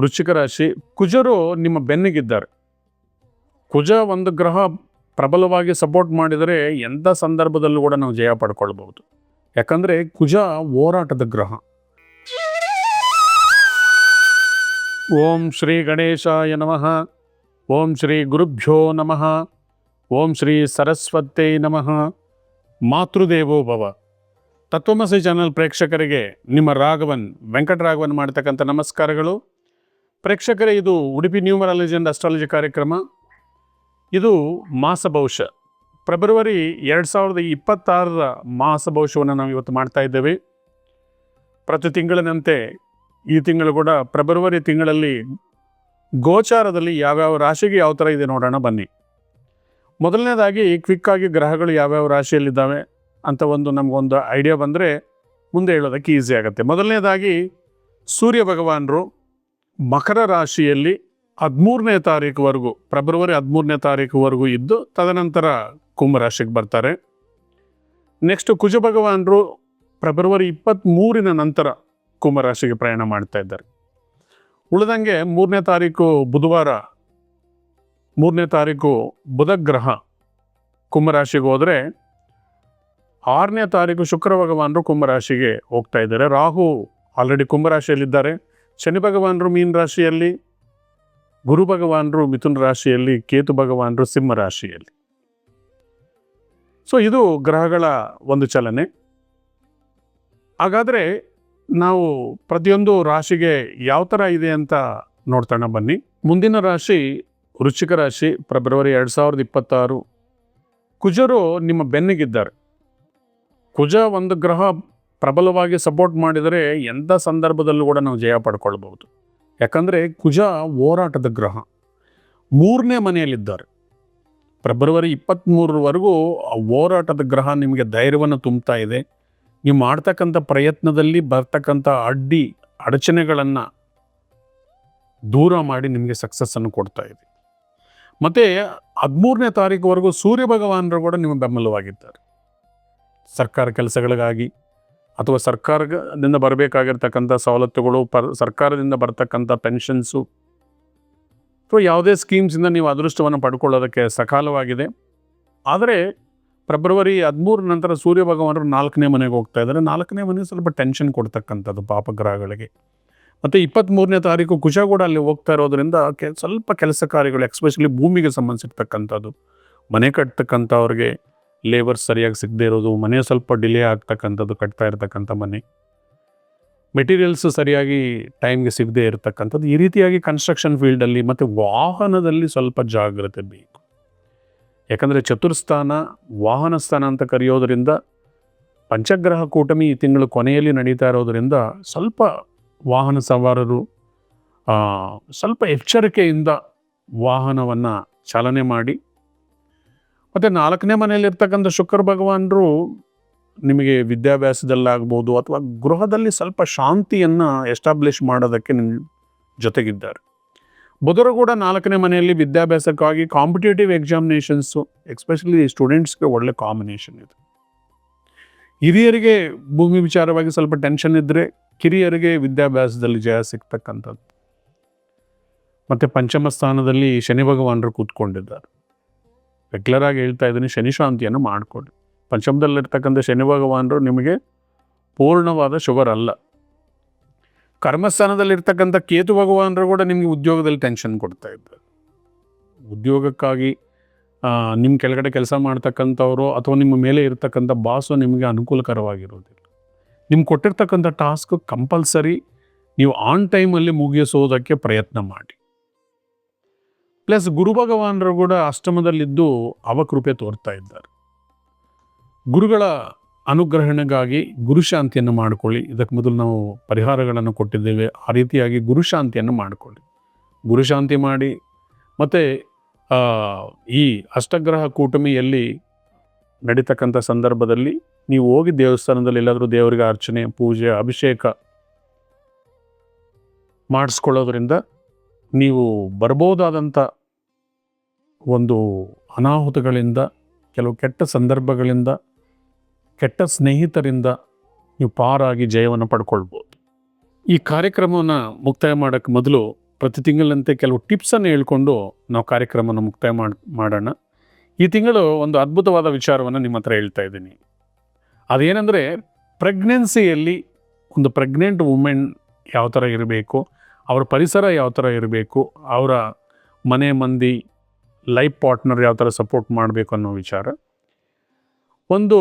ವೃಶ್ಚಿಕ ರಾಶಿ, ಕುಜರು ನಿಮ್ಮ ಬೆನ್ನಿಗಿದ್ದಾರೆ. ಕುಜ ಒಂದು ಗ್ರಹ ಪ್ರಬಲವಾಗಿ ಸಪೋರ್ಟ್ ಮಾಡಿದರೆ ಎಂಥ ಸಂದರ್ಭದಲ್ಲೂ ಕೂಡ ನಾವು ಜಯ ಪಡ್ಕೊಳ್ಬಹುದು. ಯಾಕಂದರೆ ಕುಜ ಹೋರಾಟದ ಗ್ರಹ. ಓಂ ಶ್ರೀ ಗಣೇಶಾಯ ನಮಃ. ಓಂ ಶ್ರೀ ಗುರುಭ್ಯೋ ನಮಃ. ಓಂ ಶ್ರೀ ಸರಸ್ವತೇ ನಮಃ. ಮಾತೃದೇವೋ ಭವ. ತತ್ವಮಸಿ ಚಾನಲ್ ಪ್ರೇಕ್ಷಕರಿಗೆ ನಿಮ್ಮ ರಾಘವನ್, ವೆಂಕಟರಾಘವನ್ ಮಾಡ್ತಕ್ಕಂಥ ನಮಸ್ಕಾರಗಳು. ಪ್ರೇಕ್ಷಕರೇ, ಇದು ಉಡುಪಿ ನ್ಯೂಮರಾಲಜಿ ಅಂಡ್ ಅಸ್ಟ್ರಾಲಜಿ ಕಾರ್ಯಕ್ರಮ. ಇದು ಮಾಸ ಬಹುಶಃ ಫೆಬ್ರವರಿ ಎರಡು ಸಾವಿರದ ಇಪ್ಪತ್ತಾರರ ಮಾಸ ಬಹುಶವನ್ನು ನಾವು ಇವತ್ತು ಮಾಡ್ತಾ ಇದ್ದೇವೆ. ಪ್ರತಿ ತಿಂಗಳಿನಂತೆ ಈ ತಿಂಗಳು ಕೂಡ ಫೆಬ್ರವರಿ ತಿಂಗಳಲ್ಲಿ ಗೋಚಾರದಲ್ಲಿ ಯಾವ್ಯಾವ ರಾಶಿಗೆ ಯಾವ ಥರ ಇದೆ ನೋಡೋಣ ಬನ್ನಿ. ಮೊದಲನೇದಾಗಿ ಕ್ವಿಕ್ಕಾಗಿ ಗ್ರಹಗಳು ಯಾವ್ಯಾವ ರಾಶಿಯಲ್ಲಿದ್ದಾವೆ ಅಂತ ಒಂದು ನಮಗೊಂದು ಐಡಿಯಾ ಬಂದರೆ ಮುಂದೆ ಹೇಳೋದಕ್ಕೆ ಈಸಿ ಆಗುತ್ತೆ. ಮೊದಲನೇದಾಗಿ ಸೂರ್ಯ ಭಗವಾನರು ಮಕರ ರಾಶಿಯಲ್ಲಿ ಹದಿಮೂರನೇ ತಾರೀಕುವರೆಗೂ, ಫೆಬ್ರವರಿ ಹದಿಮೂರನೇ ತಾರೀಕುವರೆಗೂ ಇದ್ದು, ತದನಂತರ ಕುಂಭರಾಶಿಗೆ ಬರ್ತಾರೆ. ನೆಕ್ಸ್ಟ್ ಕುಜ ಭಗವಾನರು ಫೆಬ್ರವರಿ ಇಪ್ಪತ್ತ್ಮೂರಿನ ನಂತರ ಕುಂಭರಾಶಿಗೆ ಪ್ರಯಾಣ ಮಾಡ್ತಾ ಇದ್ದಾರೆ. ಉಳಿದಂಗೆ ಮೂರನೇ ತಾರೀಕು ಬುಧವಾರ, ಮೂರನೇ ತಾರೀಕು ಬುಧ ಗ್ರಹ ಕುಂಭರಾಶಿಗೆ ಹೋದರೆ, ಆರನೇ ತಾರೀಕು ಶುಕ್ರ ಭಗವಾನರು ಕುಂಭರಾಶಿಗೆ ಹೋಗ್ತಾ ಇದ್ದಾರೆ. ರಾಹು ಆಲ್ರೆಡಿ ಕುಂಭರಾಶಿಯಲ್ಲಿದ್ದಾರೆ ಶನಿ ಭಗವಾನರು ಮೀನ ರಾಶಿಯಲ್ಲಿ, ಗುರು ಭಗವಾನರು ಮಿಥುನ ರಾಶಿಯಲ್ಲಿ, ಕೇತು ಭಗವಾನರು ಸಿಂಹ ರಾಶಿಯಲ್ಲಿ. ಸೊ ಇದು ಗ್ರಹಗಳ ಒಂದು ಚಲನೆ. ಹಾಗಾದರೆ ನಾವು ಪ್ರತಿಯೊಂದು ರಾಶಿಗೆ ಯಾವ ಥರ ಇದೆ ಅಂತ ನೋಡ್ತಾಣ ಬನ್ನಿ. ಮುಂದಿನ ರಾಶಿ ವೃಶ್ಚಿಕ ರಾಶಿ, ಫೆಬ್ರವರಿ ಎರಡು ಸಾವಿರದ ಇಪ್ಪತ್ತಾರು. ಕುಜರು ನಿಮ್ಮ ಬೆನ್ನಿಗಿದ್ದಾರೆ. ಕುಜ ಒಂದು ಗ್ರಹ ಪ್ರಬಲವಾಗಿ ಸಪೋರ್ಟ್ ಮಾಡಿದರೆ ಎಂಥ ಸಂದರ್ಭದಲ್ಲೂ ಕೂಡ ನಾವು ಜಯ ಪಡ್ಕೊಳ್ಬಹುದು. ಯಾಕಂದರೆ ಕುಜ ಹೋರಾಟದ ಗ್ರಹ. ಮೂರನೇ ಮನೆಯಲ್ಲಿದ್ದಾರೆ. ಫೆಬ್ರವರಿ ಆ ಹೋರಾಟದ ಗ್ರಹ ನಿಮಗೆ ಧೈರ್ಯವನ್ನು ತುಂಬ್ತಾ ಇದೆ. ನೀವು ಮಾಡ್ತಕ್ಕಂಥ ಪ್ರಯತ್ನದಲ್ಲಿ ಬರ್ತಕ್ಕಂಥ ಅಡ್ಡಿ, ಅಡಚಣೆಗಳನ್ನು ದೂರ ಮಾಡಿ ನಿಮಗೆ ಸಕ್ಸಸ್ಸನ್ನು ಕೊಡ್ತಾ ಇದೆ. ಮತ್ತು ಹದಿಮೂರನೇ ತಾರೀಕುವರೆಗೂ ಸೂರ್ಯ ಭಗವಾನರು ಕೂಡ ನಿಮ್ಮ ಬೆಂಬಲವಾಗಿದ್ದಾರೆ. ಸರ್ಕಾರ ಕೆಲಸಗಳಿಗಾಗಿ ಅಥವಾ ಸರ್ಕಾರದಿಂದ ಬರಬೇಕಾಗಿರ್ತಕ್ಕಂಥ ಸವಲತ್ತುಗಳು, ಪರ್, ಸರ್ಕಾರದಿಂದ ಬರ್ತಕ್ಕಂಥ ಪೆನ್ಷನ್ಸು ಅಥವಾ ಯಾವುದೇ ಸ್ಕೀಮ್ಸಿಂದ ನೀವು ಅದೃಷ್ಟವನ್ನು ಪಡ್ಕೊಳ್ಳೋದಕ್ಕೆ ಸಕಾಲವಾಗಿದೆ. ಆದರೆ ಫೆಬ್ರವರಿ ಹದಿಮೂರ ನಂತರ ಸೂರ್ಯ ಭಗವಾನರು ನಾಲ್ಕನೇ ಮನೆಗೆ ಹೋಗ್ತಾ ಇದ್ದಾರೆ. ನಾಲ್ಕನೇ ಮನೆ ಸ್ವಲ್ಪ ಟೆನ್ಷನ್ ಕೊಡ್ತಕ್ಕಂಥದ್ದು ಪಾಪಗ್ರಹಗಳಿಗೆ. ಮತ್ತು ಇಪ್ಪತ್ತ್ಮೂರನೇ ತಾರೀಕು ಕುಶ ಕೂಡ ಅಲ್ಲಿ ಹೋಗ್ತಾ ಇರೋದ್ರಿಂದ ಕೆ, ಸ್ವಲ್ಪ ಕೆಲಸ ಕಾರ್ಯಗಳು ಎಕ್ಸ್ಪೆಷಲಿ ಭೂಮಿಗೆ ಸಂಬಂಧಿಸಿರ್ತಕ್ಕಂಥದ್ದು, ಮನೆ ಕಟ್ತಕ್ಕಂಥವ್ರಿಗೆ ಲೇಬರ್ಸ್ ಸರಿಯಾಗಿ ಸಿಗದೇ ಇರೋದು, ಮನೆ ಸ್ವಲ್ಪ ಡಿಲೇ ಆಗ್ತಕ್ಕಂಥದ್ದು, ಕಟ್ತಾ ಇರ್ತಕ್ಕಂಥ ಮನೆ. ಮೆಟೀರಿಯಲ್ಸ್ ಸರಿಯಾಗಿ ಟೈಮ್ಗೆ ಸಿಗದೆ ಇರತಕ್ಕಂಥದ್ದು, ಈ ರೀತಿಯಾಗಿ ಕನ್ಸ್ಟ್ರಕ್ಷನ್ ಫೀಲ್ಡಲ್ಲಿ ಮತ್ತು ವಾಹನದಲ್ಲಿ ಸ್ವಲ್ಪ ಜಾಗ್ರತೆ ಬೇಕು. ಯಾಕಂದರೆ ಚತುರ್ಸ್ಥಾನ, ವಾಹನ ಸ್ಥಾನ ಅಂತ ಕರೆಯೋದರಿಂದ, ಪಂಚಗ್ರಹ ಕೂಟಮಿ ಈ ತಿಂಗಳು ಕೊನೆಯಲ್ಲಿ ನಡೀತಾ ಇರೋದರಿಂದ ಸ್ವಲ್ಪ ವಾಹನ ಸವಾರರು ಸ್ವಲ್ಪ ಎಚ್ಚರಿಕೆಯಿಂದ ವಾಹನವನ್ನು ಚಾಲನೆ ಮಾಡಿ ಮತ್ತು ನಾಲ್ಕನೇ ಮನೆಯಲ್ಲಿರ್ತಕ್ಕಂಥ ಶುಕ್ರ ಭಗವಾನರು ನಿಮಗೆ ವಿದ್ಯಾಭ್ಯಾಸದಲ್ಲಾಗ್ಬೋದು ಅಥವಾ ಗೃಹದಲ್ಲಿ ಸ್ವಲ್ಪ ಶಾಂತಿಯನ್ನು ಎಸ್ಟಾಬ್ಲಿಷ್ ಮಾಡೋದಕ್ಕೆ ನಿಮ್ಮ ಜೊತೆಗಿದ್ದಾರೆ. ಬುಧರು ಕೂಡ ನಾಲ್ಕನೇ ಮನೆಯಲ್ಲಿ ವಿದ್ಯಾಭ್ಯಾಸಕ್ಕಾಗಿ ಕಾಂಪಿಟೇಟಿವ್ ಎಕ್ಸಾಮಿನೇಷನ್ಸು ಎಕ್ಸ್ಪೆಷಲಿ ಸ್ಟೂಡೆಂಟ್ಸ್ಗೆ ಒಳ್ಳೆ ಕಾಂಬಿನೇಷನ್ ಇದೆ. ಹಿರಿಯರಿಗೆ ಭೂಮಿ ವಿಚಾರವಾಗಿ ಸ್ವಲ್ಪ ಟೆನ್ಷನ್ ಇದ್ದರೆ ಕಿರಿಯರಿಗೆ ವಿದ್ಯಾಭ್ಯಾಸದಲ್ಲಿ ಜಯ ಸಿಗ್ತಕ್ಕಂಥದ್ದು. ಮತ್ತು ಪಂಚಮ ಸ್ಥಾನದಲ್ಲಿ ಶನಿ ಭಗವಾನರು ಕೂತ್ಕೊಂಡಿದ್ದಾರೆ. ರೆಗ್ಯುಲರ್ ಆಗಿ ಹೇಳ್ತಾ ಇದ್ದೀನಿ ಶನಿ ಶಾಂತಿಯನ್ನು ಮಾಡಿಕೊಡಿ ಪಂಚಮದಲ್ಲಿರ್ತಕ್ಕಂಥ ಶನಿ ಭಗವಾನರು ನಿಮಗೆ ಪೂರ್ಣವಾದ ಶುಗರ್ ಅಲ್ಲ. ಕರ್ಮಸ್ಥಾನದಲ್ಲಿರ್ತಕ್ಕಂಥ ಕೇತು ಭಗವಾನರು ಕೂಡ ನಿಮಗೆ ಉದ್ಯೋಗದಲ್ಲಿ ಟೆನ್ಷನ್ ಕೊಡ್ತಾ ಇದ್ದಾರೆ. ಉದ್ಯೋಗಕ್ಕಾಗಿ ನಿಮ್ಮ ಕೆಳಗಡೆ ಕೆಲಸ ಮಾಡ್ತಕ್ಕಂಥವರು ಅಥವಾ ನಿಮ್ಮ ಮೇಲೆ ಇರತಕ್ಕಂಥ ಬಾಸು ನಿಮಗೆ ಅನುಕೂಲಕರವಾಗಿರೋದಿಲ್ಲ. ನಿಮ್ಗೆ ಕೊಟ್ಟಿರ್ತಕ್ಕಂಥ ಟಾಸ್ಕ್ ಕಂಪಲ್ಸರಿ ನೀವು ಆನ್ ಟೈಮಲ್ಲಿ ಮುಗಿಸೋದಕ್ಕೆ ಪ್ರಯತ್ನ ಮಾಡಿ. ಪ್ಲಸ್ ಗುರು ಭಗವಾನರು ಕೂಡ ಅಷ್ಟಮದಲ್ಲಿದ್ದು ಅವಕೃಪೆ ತೋರ್ತಾ ಇದ್ದಾರೆ. ಗುರುಗಳ ಅನುಗ್ರಹಣೆಗಾಗಿ ಗುರುಶಾಂತಿಯನ್ನು ಮಾಡಿಕೊಳ್ಳಿ. ಇದಕ್ಕೆ ಮೊದಲು ನಾವು ಪರಿಹಾರಗಳನ್ನು ಕೊಟ್ಟಿದ್ದೇವೆ. ಆ ರೀತಿಯಾಗಿ ಗುರುಶಾಂತಿಯನ್ನು ಮಾಡಿಕೊಳ್ಳಿ. ಗುರುಶಾಂತಿ ಮಾಡಿ. ಮತ್ತು ಈ ಅಷ್ಟಗ್ರಹ ಕೂಟಮಿಯಲ್ಲಿ ನಡೀತಕ್ಕಂಥ ಸಂದರ್ಭದಲ್ಲಿ ನೀವು ಹೋಗಿ ದೇವಸ್ಥಾನದಲ್ಲಿ ಎಲ್ಲಾದರೂ ದೇವರಿಗೆ ಅರ್ಚನೆ, ಪೂಜೆ, ಅಭಿಷೇಕ ಮಾಡಿಸ್ಕೊಳ್ಳೋದ್ರಿಂದ ನೀವು ಬರ್ಬೋದಾದಂಥ ಒಂದು ಅನಾಹುತಗಳಿಂದ, ಕೆಲವು ಕೆಟ್ಟ ಸಂದರ್ಭಗಳಿಂದ, ಕೆಟ್ಟ ಸ್ನೇಹಿತರಿಂದ ನೀವು ಪಾರಾಗಿ ಜಯವನ್ನು ಪಡ್ಕೊಳ್ಬೋದು. ಈ ಕಾರ್ಯಕ್ರಮವನ್ನು ಮುಕ್ತಾಯ ಮಾಡೋಕ್ಕೆ ಮೊದಲು ಪ್ರತಿ ತಿಂಗಳಂತೆ ಕೆಲವು ಟಿಪ್ಸನ್ನು ಹೇಳ್ಕೊಂಡು ನಾವು ಕಾರ್ಯಕ್ರಮವನ್ನು ಮುಕ್ತಾಯ ಮಾಡ್, ಮಾಡೋಣ. ಈ ತಿಂಗಳು ಒಂದು ಅದ್ಭುತವಾದ ವಿಚಾರವನ್ನು ನಿಮ್ಮ ಹತ್ರ ಹೇಳ್ತಾ ಇದ್ದೀನಿ. ಅದೇನೆಂದರೆ, ಪ್ರೆಗ್ನೆನ್ಸಿಯಲ್ಲಿ ಒಂದು ಪ್ರೆಗ್ನೆಂಟ್ ವುಮೆನ್ ಯಾವ ಥರ ಇರಬೇಕು, ಅವರ ಪರಿಸರ ಯಾವ ಥರ ಇರಬೇಕು, ಅವರ ಮನೆ ಮಂದಿ ಲೈಫ್ ಪಾರ್ಟ್ನರ್ ಯಾವ ಥರ ಸಪೋರ್ಟ್ ಮಾಡಬೇಕು ಅನ್ನೋ ವಿಚಾರ. ಒಂದು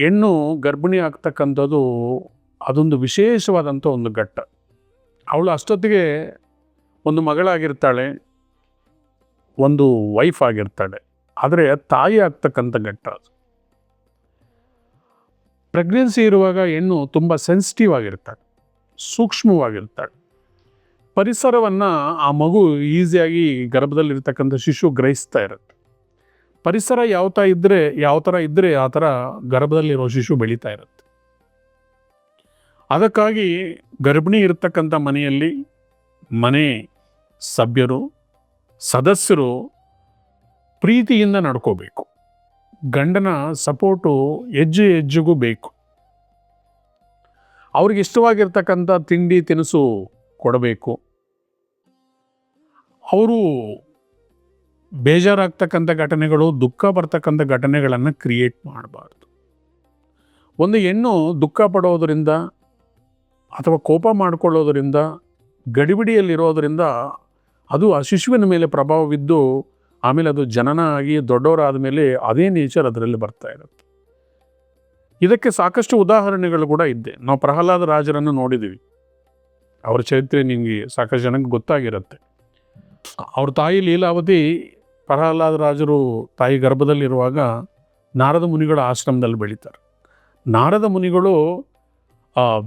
ಹೆಣ್ಣು ಗರ್ಭಿಣಿ ಆಗ್ತಕ್ಕಂಥದ್ದು ಅದೊಂದು ವಿಶೇಷವಾದಂಥ ಒಂದು ಘಟ್ಟ. ಅವಳು ಅಷ್ಟೊತ್ತಿಗೆ ಒಂದು ಮಗಳಾಗಿರ್ತಾಳೆ, ಒಂದು ವೈಫ್ ಆಗಿರ್ತಾಳೆ, ಆದರೆ ತಾಯಿ ಆಗ್ತಕ್ಕಂಥ ಘಟ್ಟ ಅದು. ಪ್ರೆಗ್ನೆನ್ಸಿ ಇರುವಾಗ ಹೆಣ್ಣು ತುಂಬ ಸೆನ್ಸಿಟಿವ್ ಆಗಿರ್ತಾಳೆ, ಸೂಕ್ಷ್ಮವಾಗಿರ್ತಾಳೆ. ಪರಿಸರವನ್ನು ಆ ಮಗು ಈಸಿಯಾಗಿ ಗರ್ಭದಲ್ಲಿರ್ತಕ್ಕಂಥ ಶಿಶು ಗ್ರಹಿಸ್ತಾ ಇರುತ್ತೆ. ಪರಿಸರ ಯಾವ ಥರ ಇದ್ದರೆ ಯಾವ ಥರ ಇದ್ದರೆ ಆ ಥರ ಗರ್ಭದಲ್ಲಿರೋ ಶಿಶು ಬೆಳೀತಾ ಇರುತ್ತೆ. ಅದಕ್ಕಾಗಿ ಗರ್ಭಿಣಿ ಇರತಕ್ಕಂಥ ಮನೆಯಲ್ಲಿ ಮನೆ ಸಭ್ಯರು, ಸದಸ್ಯರು ಪ್ರೀತಿಯಿಂದ ನಡ್ಕೋಬೇಕು. ಗಂಡನ ಸಪೋರ್ಟು ಹೆಜ್ಜೆ ಹೆಜ್ಜೆಗೂ ಬೇಕು. ಅವ್ರಿಗೆ ಇಷ್ಟವಾಗಿರ್ತಕ್ಕಂಥ ತಿಂಡಿ ತಿನಿಸು ಕೊಡಬೇಕು. ಅವರು ಬೇಜಾರಾಗ್ತಕ್ಕಂಥ ಘಟನೆಗಳು, ದುಃಖ ಬರ್ತಕ್ಕಂಥ ಘಟನೆಗಳನ್ನು ಕ್ರಿಯೇಟ್ ಮಾಡಬಾರ್ದು. ಒಂದು ಹೆಣ್ಣು ದುಃಖ ಪಡೋದರಿಂದ ಅಥವಾ ಕೋಪ ಮಾಡಿಕೊಳ್ಳೋದರಿಂದ, ಗಡಿಬಿಡಿಯಲ್ಲಿರೋದರಿಂದ ಅದು ಆ ಶಿಶುವಿನ ಮೇಲೆ ಪ್ರಭಾವ ಬಿದ್ದು, ಆಮೇಲೆ ಅದು ಜನನ ಆಗಿ ದೊಡ್ಡವರಾದ ಮೇಲೆ ಅದೇ ನೇಚರ್ ಅದರಲ್ಲಿ ಬರ್ತಾ ಇರುತ್ತೆ. ಇದಕ್ಕೆ ಸಾಕಷ್ಟು ಉದಾಹರಣೆಗಳು ಕೂಡ ಇದ್ದೆ. ನಾವು ಪ್ರಹ್ಲಾದ ರಾಜರನ್ನು ನೋಡಿದ್ದೀವಿ ಅವರ ಚರಿತ್ರೆ ನಿಮಗೆ ಸಾಕಷ್ಟು ಜನಕ್ಕೆ ಗೊತ್ತಾಗಿರುತ್ತೆ. ಅವ್ರ ತಾಯಿ ಲೀಲಾವತಿ ಪ್ರಹ್ಲಾದರಾಜರು ತಾಯಿ ಗರ್ಭದಲ್ಲಿರುವಾಗ ನಾರದ ಮುನಿಗಳ ಆಶ್ರಮದಲ್ಲಿ ಬೆಳೀತಾರೆ. ನಾರದ ಮುನಿಗಳು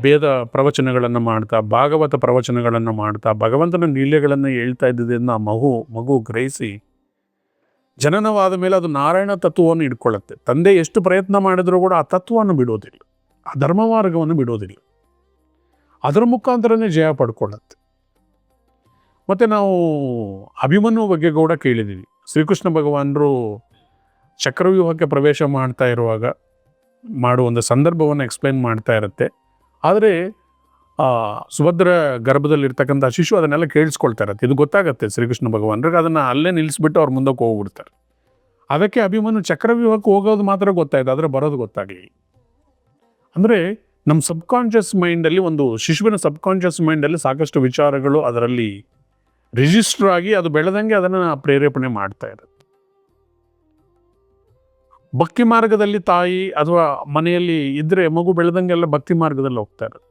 ವೇದ ಪ್ರವಚನಗಳನ್ನು ಮಾಡ್ತಾ, ಭಾಗವತ ಪ್ರವಚನಗಳನ್ನು ಮಾಡ್ತಾ, ಭಗವಂತನ ಲೀಲೆಗಳನ್ನು ಹೇಳ್ತಾ ಇದ್ದಿದ್ದನ್ನು ಮಗು ಮಗು ಗ್ರಹಿಸಿ ಜನನವಾದ ಮೇಲೆ ಅದು ನಾರಾಯಣ ತತ್ವವನ್ನು ಇಟ್ಕೊಳ್ಳುತ್ತೆ ತಂದೆ ಎಷ್ಟು ಪ್ರಯತ್ನ ಮಾಡಿದರೂ ಕೂಡ ಆ ತತ್ವವನ್ನು ಬಿಡೋದಿಲ್ಲ. ಆ ಧರ್ಮ ಮಾರ್ಗವನ್ನು ಬಿಡೋದಿಲ್ಲ. ಅದರ ಮುಖಾಂತರನೇ ಜಯ ಪಡ್ಕೊಳ್ಳುತ್ತೆ. ಮತ್ತು ನಾವು ಅಭಿಮನ್ಯು ಬಗ್ಗೆ ಕೂಡ ಕೇಳಿದ್ದೀವಿ. ಶ್ರೀಕೃಷ್ಣ ಭಗವಾನರು ಚಕ್ರವ್ಯೂಹಕ್ಕೆ ಪ್ರವೇಶ ಮಾಡ್ತಾ ಇರುವಾಗ ಮಾಡುವ ಒಂದು ಸಂದರ್ಭವನ್ನು ಎಕ್ಸ್ಪ್ಲೈನ್ ಮಾಡ್ತಾ ಇರುತ್ತೆ. ಆದರೆ ಸುಭದ್ರ ಗರ್ಭದಲ್ಲಿರ್ತಕ್ಕಂಥ ಶಿಶು ಅದನ್ನೆಲ್ಲ ಕೇಳಿಸ್ಕೊಳ್ತಾ ಇರತ್ತೆ. ಇದು ಗೊತ್ತಾಗುತ್ತೆ ಶ್ರೀಕೃಷ್ಣ ಭಗವಾನ್ರಿಗೆ. ಅದನ್ನು ಅಲ್ಲೇ ನಿಲ್ಲಿಸ್ಬಿಟ್ಟು ಅವ್ರ ಮುಂದಕ್ಕೆ ಹೋಗ್ಬಿಡ್ತಾರೆ. ಅದಕ್ಕೆ ಅಭಿಮನ್ಯು ಚಕ್ರವ್ಯೂಹಕ್ಕೆ ಹೋಗೋದು ಮಾತ್ರ ಗೊತ್ತಾಯ್ತು, ಆದರೆ ಬರೋದು ಗೊತ್ತಾಗಲಿ ಅಂದರೆ ನಮ್ಮ ಸಬ್ಕಾನ್ಷಿಯಸ್ ಮೈಂಡಲ್ಲಿ ಒಂದು ಶಿಶುವಿನ ಸಬ್ಕಾನ್ಷಿಯಸ್ ಮೈಂಡಲ್ಲಿ ಸಾಕಷ್ಟು ವಿಚಾರಗಳು ಅದರಲ್ಲಿ ರಿಜಿಸ್ಟರ್ ಆಗಿ ಅದು ಬೆಳೆದಂಗೆ ಅದನ್ನು ಪ್ರೇರೇಪಣೆ ಮಾಡ್ತಾ ಇರುತ್ತೆ. ಭಕ್ತಿ ಮಾರ್ಗದಲ್ಲಿ ತಾಯಿ ಅಥವಾ ಮನೆಯಲ್ಲಿ ಇದ್ದರೆ ಮಗು ಬೆಳೆದಂಗೆಲ್ಲ ಭಕ್ತಿ ಮಾರ್ಗದಲ್ಲಿ ಹೋಗ್ತಾ ಇರುತ್ತೆ.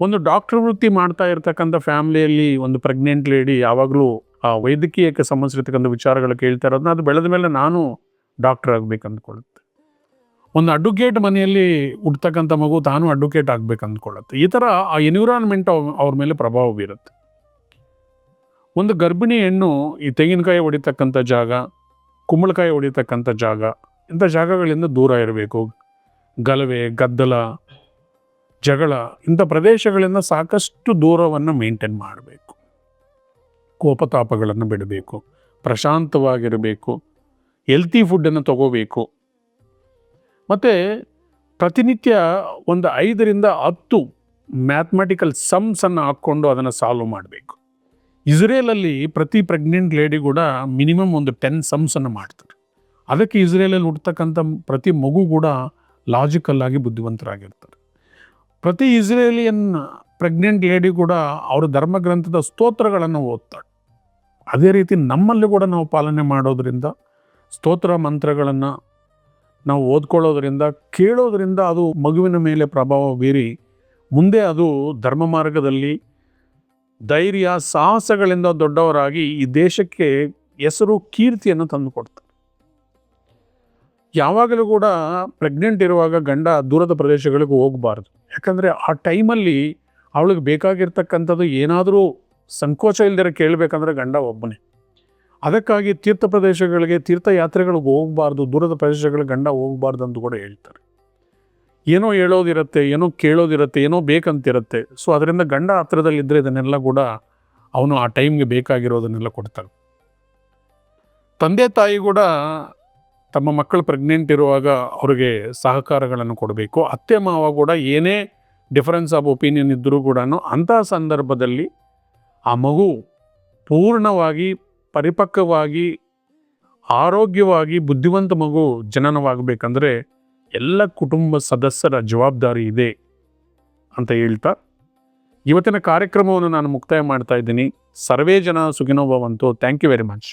ಒಂದು ಡಾಕ್ಟರ್ ವೃತ್ತಿ ಮಾಡ್ತಾ ಇರ್ತಕ್ಕಂಥ ಫ್ಯಾಮಿಲಿಯಲ್ಲಿ ಒಂದು ಪ್ರೆಗ್ನೆಂಟ್ ಲೇಡಿ ಯಾವಾಗಲೂ ಆ ವೈದ್ಯಕೀಯಕ್ಕೆ ಸಂಬಂಧಿಸಿರ್ತಕ್ಕಂಥ ವಿಚಾರಗಳು ಕೇಳ್ತಾ ಇರೋದನ್ನ ಅದು ಬೆಳೆದ ಮೇಲೆ ನಾನು ಡಾಕ್ಟರ್ ಆಗ್ಬೇಕು ಅಂದ್ಕೊಳ್ಳುತ್ತೆ ಒಂದು ಅಡ್ವೊಕೇಟ್ ಮನೆಯಲ್ಲಿ ಹುಡ್ತಕ್ಕಂಥ ಮಗು ತಾನು ಅಡ್ವೊಕೇಟ್ ಆಗ್ಬೇಕು ಅಂದ್ಕೊಳ್ಳುತ್ತೆ ಈ ಥರ ಆ ಎನ್ವಿರಾನ್ಮೆಂಟ್ ಅವ್ರ ಮೇಲೆ ಪ್ರಭಾವ ಬೀರುತ್ತೆ. ಒಂದು ಗರ್ಭಿಣಿ ಹೆಣ್ಣು ಈ ತೆಂಗಿನಕಾಯಿ ಹೊಡಿತಕ್ಕಂಥ ಜಾಗ, ಕುಂಬಳಕಾಯಿ ಹೊಡಿತಕ್ಕಂಥ ಜಾಗ, ಇಂಥ ಜಾಗಗಳಿಂದ ದೂರ ಇರಬೇಕು. ಗಲವೆ ಗದ್ದಲ, ಜಗಳ, ಇಂಥ ಪ್ರದೇಶಗಳಿಂದ ಸಾಕಷ್ಟು ದೂರವನ್ನು ಮೇಂಟೈನ್ ಮಾಡಬೇಕು. ಕೋಪತಾಪಗಳನ್ನು ಬಿಡಬೇಕು. ಪ್ರಶಾಂತವಾಗಿರಬೇಕು. ಹೆಲ್ತಿ ಫುಡ್ಡನ್ನು ತಗೋಬೇಕು. ಮತ್ತು ಪ್ರತಿನಿತ್ಯ ಒಂದು ಐದರಿಂದ ಹತ್ತು ಮ್ಯಾಥಮೆಟಿಕಲ್ ಸಮ್ಸನ್ನು ಹಾಕ್ಕೊಂಡು ಅದನ್ನು ಸಾಲ್ವ್ ಮಾಡಬೇಕು. ಇಸ್ರೇಲಲ್ಲಿ ಪ್ರತಿ ಪ್ರೆಗ್ನೆಂಟ್ ಲೇಡಿ ಕೂಡ ಮಿನಿಮಮ್ ಒಂದು ಟೆನ್ ಸಮ್ಸನ್ನು ಮಾಡ್ತಾರೆ. ಅದಕ್ಕೆ ಇಸ್ರೇಲಲ್ಲಿ ಹುಡ್ತಕ್ಕಂಥ ಪ್ರತಿ ಮಗು ಕೂಡ ಲಾಜಿಕಲ್ ಆಗಿ ಬುದ್ಧಿವಂತರಾಗಿರ್ತಾರೆ. ಪ್ರತಿ ಇಸ್ರೇಲಿಯನ್ ಪ್ರೆಗ್ನೆಂಟ್ ಲೇಡಿ ಕೂಡ ಅವರ ಧರ್ಮಗ್ರಂಥದ ಸ್ತೋತ್ರಗಳನ್ನು ಓದ್ತಾಳೆ. ಅದೇ ರೀತಿ ನಮ್ಮಲ್ಲಿ ಕೂಡ ನಾವು ಪಾಲನೆ ಮಾಡೋದರಿಂದ, ಸ್ತೋತ್ರ ಮಂತ್ರಗಳನ್ನು ನಾವು ಓದ್ಕೊಳ್ಳೋದ್ರಿಂದ, ಕೇಳೋದ್ರಿಂದ ಅದು ಮಗುವಿನ ಮೇಲೆ ಪ್ರಭಾವ ಬೀರಿ ಮುಂದೆ ಅದು ಧರ್ಮ ಮಾರ್ಗದಲ್ಲಿ ಧೈರ್ಯ, ಸಾಹಸಗಳಿಂದ ದೊಡ್ಡವರಾಗಿ ಈ ದೇಶಕ್ಕೆ ಹೆಸರು, ಕೀರ್ತಿಯನ್ನು ತಂದುಕೊಡ್ತಾರೆ ಯಾವಾಗಲೂ ಕೂಡ ಪ್ರೆಗ್ನೆಂಟ್ ಇರುವಾಗ ಗಂಡ ದೂರದ ಪ್ರದೇಶಗಳಿಗೆ ಹೋಗಬಾರ್ದು. ಯಾಕಂದರೆ ಆ ಟೈಮಲ್ಲಿ ಅವಳಿಗೆ ಬೇಕಾಗಿರ್ತಕ್ಕಂಥದ್ದು ಏನಾದರೂ ಸಂಕೋಚ ಇಲ್ದಿರ ಕೇಳಬೇಕಂದ್ರೆ ಗಂಡ ಒಬ್ಬನೇ. ಅದಕ್ಕಾಗಿ ತೀರ್ಥ ಪ್ರದೇಶಗಳಿಗೆ, ತೀರ್ಥಯಾತ್ರೆಗಳಿಗೆ ಹೋಗಬಾರ್ದು, ದೂರದ ಪ್ರದೇಶಗಳಿಗೆ ಗಂಡ ಹೋಗಬಾರ್ದು ಅಂತ ಕೂಡ ಹೇಳ್ತಾರೆ. ಏನೋ ಹೇಳೋದಿರುತ್ತೆ, ಏನೋ ಕೇಳೋದಿರುತ್ತೆ, ಏನೋ ಬೇಕಂತಿರುತ್ತೆ. ಸೊ ಅದರಿಂದ ಗಂಡ ಹತ್ರದಲ್ಲಿದ್ದರೆ ಇದನ್ನೆಲ್ಲ ಕೂಡ ಅವನು ಆ ಟೈಮ್ಗೆ ಬೇಕಾಗಿರೋದನ್ನೆಲ್ಲ ಕೊಡ್ತಾನೆ. ತಂದೆ ತಾಯಿ ಕೂಡ ತಮ್ಮ ಮಕ್ಕಳು ಪ್ರೆಗ್ನೆಂಟ್ ಇರುವಾಗ ಅವರಿಗೆ ಸಹಕಾರಗಳನ್ನು ಕೊಡಬೇಕು. ಅತ್ತೆ, ಮಾವ ಕೂಡ ಏನೇ ಡಿಫರೆನ್ಸ್ ಆಫ್ ಒಪಿನಿಯನ್ ಇದ್ದರೂ ಕೂಡ ಅಂತಹ ಸಂದರ್ಭದಲ್ಲಿ ಆ ಮಗು ಪೂರ್ಣವಾಗಿ ಪರಿಪಕ್ವವಾಗಿ, ಆರೋಗ್ಯವಾಗಿ ಬುದ್ಧಿವಂತ ಮಗು ಜನನವಾಗಬೇಕಂದ್ರೆ ಎಲ್ಲ ಕುಟುಂಬ ಸದಸ್ಯರ ಜವಾಬ್ದಾರಿ ಇದೆ ಅಂತ ಹೇಳ್ತಾ, ಇವತ್ತಿನ ಕಾರ್ಯಕ್ರಮವನ್ನು ನಾನು ಮುಕ್ತಾಯ ಮಾಡ್ತಾ ಇದ್ದೀನಿ. ಸರ್ವೇ ಜನ ಸುಖಿನೋ ಭವಂತು ಥ್ಯಾಂಕ್ ಯು ವೆರಿ ಮಚ್